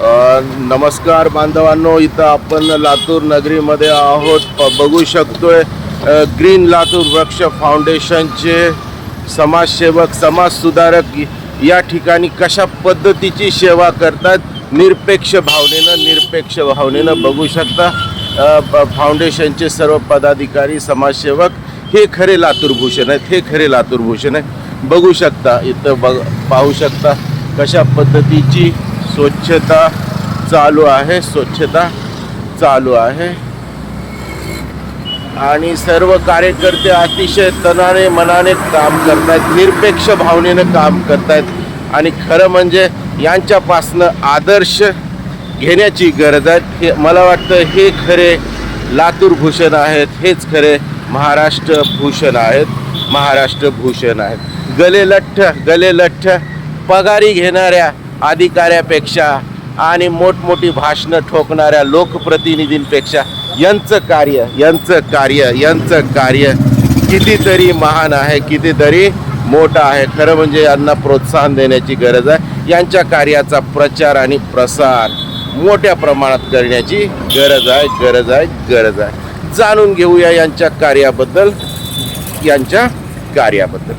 नमस्कार बांधवांनो इथं आपण लातूर नगरीमध्ये आहोत. बघू शकतोय ग्रीन लातूर वृक्ष फाउंडेशनचे समाजसेवक समाजसुधारक या ठिकाणी कशा पद्धतीची सेवा करतात निरपेक्ष भावनेनं निरपेक्ष भावनेनं बघू शकता. प- फाउंडेशनचे सर्व पदाधिकारी समाजसेवक हे खरे लातूर भूषण आहेत हे खरे लातूर भूषण आहे बघू शकता इथं बघ पाहू शकता कशा पद्धतीची स्वच्छता चालू आहे स्वच्छता चालू आहे. आणि सर्व कार्यकर्ते अतिशय तनाने मनाने काम करतायत निरपेक्ष भावनेनं काम करतायत. आणि खरं म्हणजे यांच्यापासनं आदर्श घेण्याची गरज आहे. हे मला वाटतं हे खरे लातूर भूषण आहेत हेच खरे महाराष्ट्र भूषण आहेत महाराष्ट्र भूषण आहेत. गले लठ्ठ गले लठ्ठ पगारी घेणाऱ्या अधिकाऱ्यापेक्षा आणि मोठमोठी भाषणं ठोकणाऱ्या लोकप्रतिनिधींपेक्षा यांचं कार्य यांचं कार्य यांचं कार्य कितीतरी महान आहे कितीतरी मोठं आहे. खरं म्हणजे यांना प्रोत्साहन देण्याची गरज आहे. यांच्या कार्याचा प्रचार आणि प्रसार मोठ्या प्रमाणात करण्याची गरज आहे गरज आहे गरज आहे. जाणून घेऊया यांच्या कार्याबद्दल यांच्या कार्याबद्दल.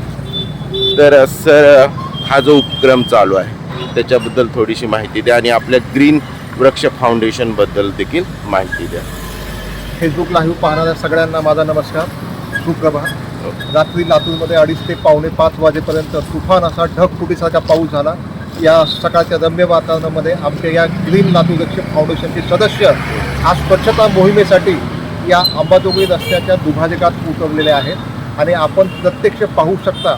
तर सर हा जो उपक्रम चालू आहे त्याच्याबद्दल थोडीशी माहिती द्या आणि आपल्या ग्रीन वृक्ष फाउंडेशनबद्दल देखील माहिती द्या. फेसबुक लाईव्ह पाहणाऱ्या सगळ्यांना माझा नमस्कार. सुप्रभात. रात्री लातूरमध्ये अडीच ते पावणे पाच वाजेपर्यंत तुफान असा ढगफुटीसारखा पाऊस झाला. या सकाळच्या रम्य वातावरणामध्ये आमच्या या ग्रीन लातूर वृक्ष फाउंडेशनचे सदस्य आज स्वच्छता मोहिमेसाठी या अंबाजोगाई रस्त्याच्या दुभाजकात उतरलेले आहेत. आणि आपण प्रत्यक्ष पाहू शकता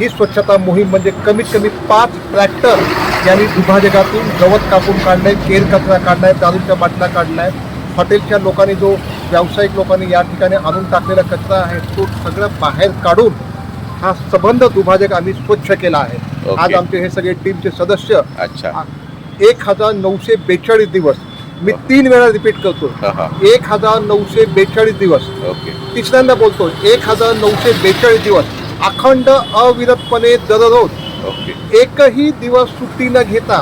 ही स्वच्छता मोहीम म्हणजे कमीत कमी पाच ट्रॅक्टर यांनी दुभाजकातून गवत कापून काढलंय केर कचरा काढलाय दारूच्या बाटल्या काढलाय हॉटेलच्या लोकांनी जो व्यावसायिक लोकांनी या ठिकाणी आणून टाकलेला कचरा आहे तो सगळं बाहेर काढून हा सबंध दुभाजक आम्ही स्वच्छ केला आहे. आज आमचे हे सगळे टीमचे सदस्य अच्छा. एक हजार नऊशे बेचाळीस दिवस मी तीन वेळा रिपीट करतो. हा हा. एक हजार नऊशे बेचाळीस दिवस. ओके. तिसऱ्यांदा बोलतो एक हजार नऊशे बेचाळीस दिवस. अखंड अविरतपणे दररोज एकही दिवस सुट्टी न घेता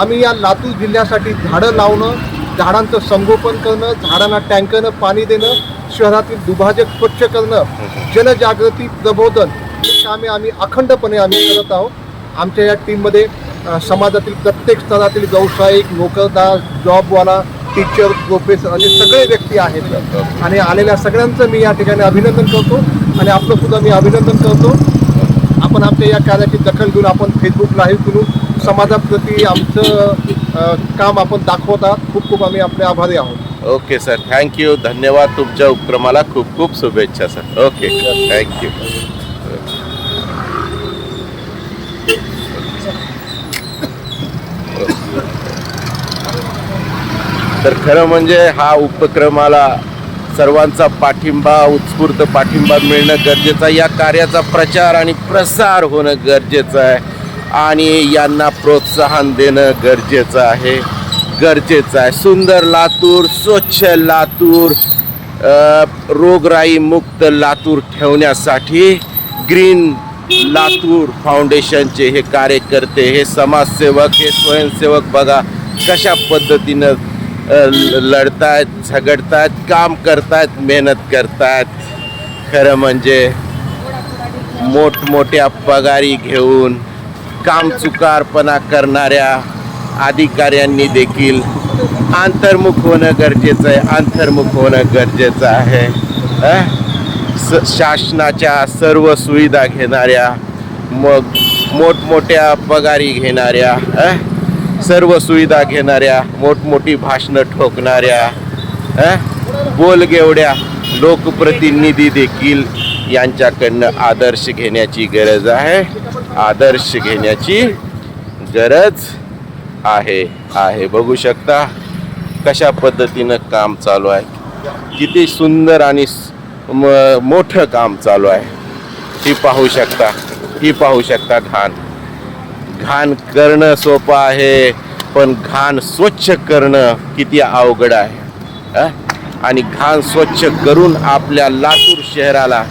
आम्ही या लातूर जिल्ह्यासाठी झाडं लावणं झाडांचं संगोपन करणं झाडांना टँकरनं पाणी देणं शहरातील दुभाजक स्वच्छ करणं जनजागृती प्रबोधन हे कामे आम्ही अखंडपणे आम्ही करत आहोत. आमच्या या टीममध्ये समाजातील प्रत्येक स्तरातील व्यावसायिक नोकरदार जॉबवाला टीचर प्रोफेसर असे सगळे व्यक्ती आहेत. आणि आलेल्या सगळ्यांचं मी या ठिकाणी अभिनंदन करतो. आणि आपलं सुद्धा मी अभिनंदन करतो. आपण आमच्या या कार्याची दखल घेऊन आपण फेसबुक लाईव्ह करून समाजाप्रती आमचं काम आपण दाखवत. आहात खूप खूप आम्ही आपले आभारी आहोत. ओके सर थँक्यू धन्यवाद तुमच्या उपक्रमाला. खूप खूप शुभेच्छा सर ओके थँक्यू तर खरं म्हणजे हा उपक्रमाला सर्वांचा पाठिंबा उत्स्फूर्त पाठिंबा मिळणं गरजेचं आहे. या कार्याचा प्रचार आणि प्रसार होणं गरजेचं आहे. आणि यांना प्रोत्साहन देणं गरजेचं आहे. गरजेचं आहे. सुंदर लातूर स्वच्छ लातूर रोगराई मुक्त लातूर ठेवण्यासाठी ग्रीन लातूर फाउंडेशनचे हे कार्यकर्ते हे समाजसेवक हे स्वयंसेवक बघा कशा पद्धतीनं ल- लढतायत झगडतायत काम करतायत मेहनत करतायत. खरं म्हणजे मोठमोठ्या पगारी घेऊन काम चुकारपणा करणाऱ्या अधिकाऱ्यांनी देखील अंतर्मुख होणं गरजेचं आहे अंतर्मुख होणं गरजेचं आहे. स शासनाच्या सर्व सुविधा घेणाऱ्या मग मोठमोठ्या पगारी घेणाऱ्या सर्व सुविधा घेणाऱ्या मोठमोठी भाषणं ठोकणाऱ्या बोलगेवड्या लोकप्रतिनिधी देखील यांच्याकडनं आदर्श घेण्याची गरज आहे. आदर्श घेण्याची गरज आहे आहे. बघू शकता कशा पद्धतीनं काम चालू आहे. किती सुंदर आणि म- मोठं काम चालू आहे. ही पाहू शकता ही पाहू शकता घाण. घाण करणं सोपं आहे पण घाण स्वच्छ करणं किती अवघड आहे आणि घाण स्वच्छ करून आपल्या लातूर शहराला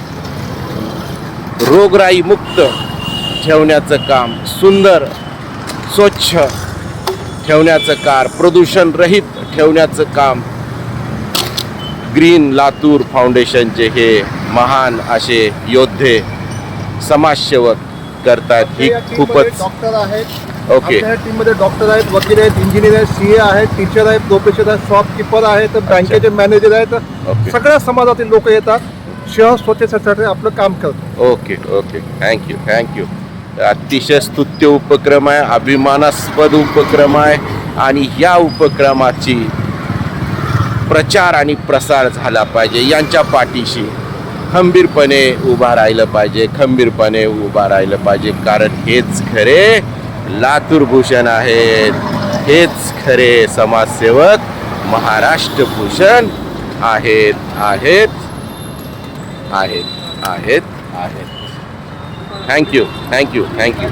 रोगराई मुक्त ठेवण्याचं काम सुंदर स्वच्छ ठेवण्याचं कार प्रदूषण रहित ठेवण्याचं काम ग्रीन लातूर फाउंडेशनचे हे महान असे योद्धे समाजसेवक करतात ही खूपच डॉक्टर आहेत. ओके आपल्या टीममध्ये डॉक्टर आहेत वकील आहेत इंजिनियर आहेत सी ए आहेत टीचर आहेत प्रोफेसर आहेत शॉपकीपर आहेत बँकेचे मॅनेजर आहेत. सगळ्या समाजातील लोक येतात शहर स्वच्छतेसाठी आपलं काम करतात. ओके ओके थँक्यू थँक्यू अतिशय स्तुत्य उपक्रम आहे अभिमानास्पद उपक्रम आहे आणि या उपक्रमाची प्रचार आणि प्रसार झाला पाहिजे यांच्या पाठीशी. खंबीरपणे उभा राहिलं पाहिजे खंबीरपणे उभा राहिलं पाहिजे. कारण हेच खरे लातूर भूषण आहेत. हेच खरे समाजसेवक महाराष्ट्र भूषण आहेत आहेत आहेत आहेत. आहेत थँक्यू थँक्यू थँक्यू